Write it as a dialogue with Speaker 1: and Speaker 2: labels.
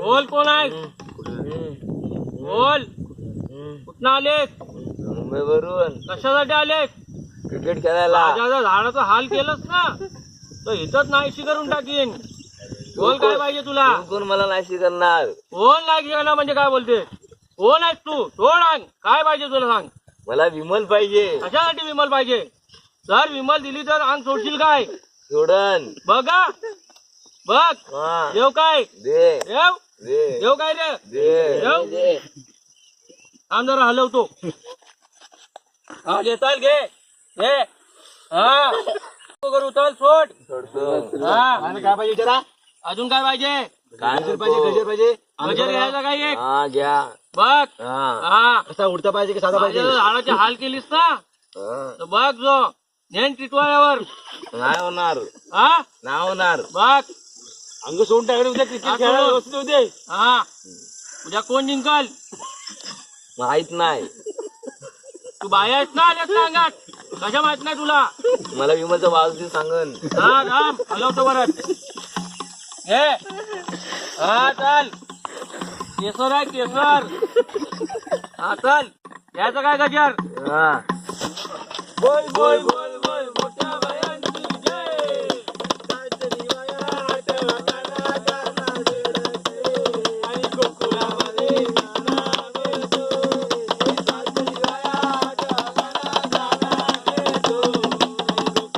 Speaker 1: बोल कुठं आलेत?
Speaker 2: मुंबईवरून.
Speaker 1: कशासाठी आलेत?
Speaker 2: क्रिकेट खेळायला.
Speaker 1: माझ्या झाडाचा हाल केलंस ना? तर इथंच नाहीशी करून टाकीन. बोल काय पाहिजे तुला?
Speaker 2: कोण कोण मला नाशी करणार?
Speaker 1: कोण नाही केलं म्हणजे काय बोलते? कोण आहेस तू? सोड अंग काय पाहिजे तुला सांग.
Speaker 2: मला विमल पाहिजे.
Speaker 1: कशासाठी विमल पाहिजे? जर विमल दिली तर अंग सोडशील काय?
Speaker 2: सोडन.
Speaker 1: बघ. बघ. देव काय?
Speaker 2: दे.
Speaker 1: देव देव काय रे? देव? आम जरा हलवतो. हा घे चल घे. घे. हा. करू चल सोड. हा.
Speaker 3: काय पाहिजे विचारा?
Speaker 1: अजून काय पाहिजे?
Speaker 2: काय
Speaker 3: गजर पाहिजे गजर पाहिजे.
Speaker 1: गजर घ्यायचा काय एक?
Speaker 2: हा घ्या.
Speaker 1: बघ.
Speaker 2: हा.
Speaker 1: हा.
Speaker 3: कसा उडता पाहिजे की साधा पाहिजे?
Speaker 1: झाडाचे हाल केलीस ना?
Speaker 2: हा.
Speaker 1: तर बघ जो. नेन टिटवाळ्यावर.
Speaker 2: नाही होणार.
Speaker 1: हा?
Speaker 2: नाही होणार.
Speaker 1: बघ.
Speaker 3: अंग सोडून टाकले उद्या क्रिकेट खेळायला. व्यवस्थित होते
Speaker 1: हा. उद्या कोण जिंकल?
Speaker 2: माहीत नाही.
Speaker 1: तू बाया आहेस ना ना अंगात कशा माहीत नाही तुला?
Speaker 2: मला विमलचा वाजती सांगन.
Speaker 1: हा राम हलवतो परत. हे. हा चल. केसर आहे केसर. हा चल. घ्यायचं काय गजर?
Speaker 2: हा.
Speaker 1: बोल बोल बोल.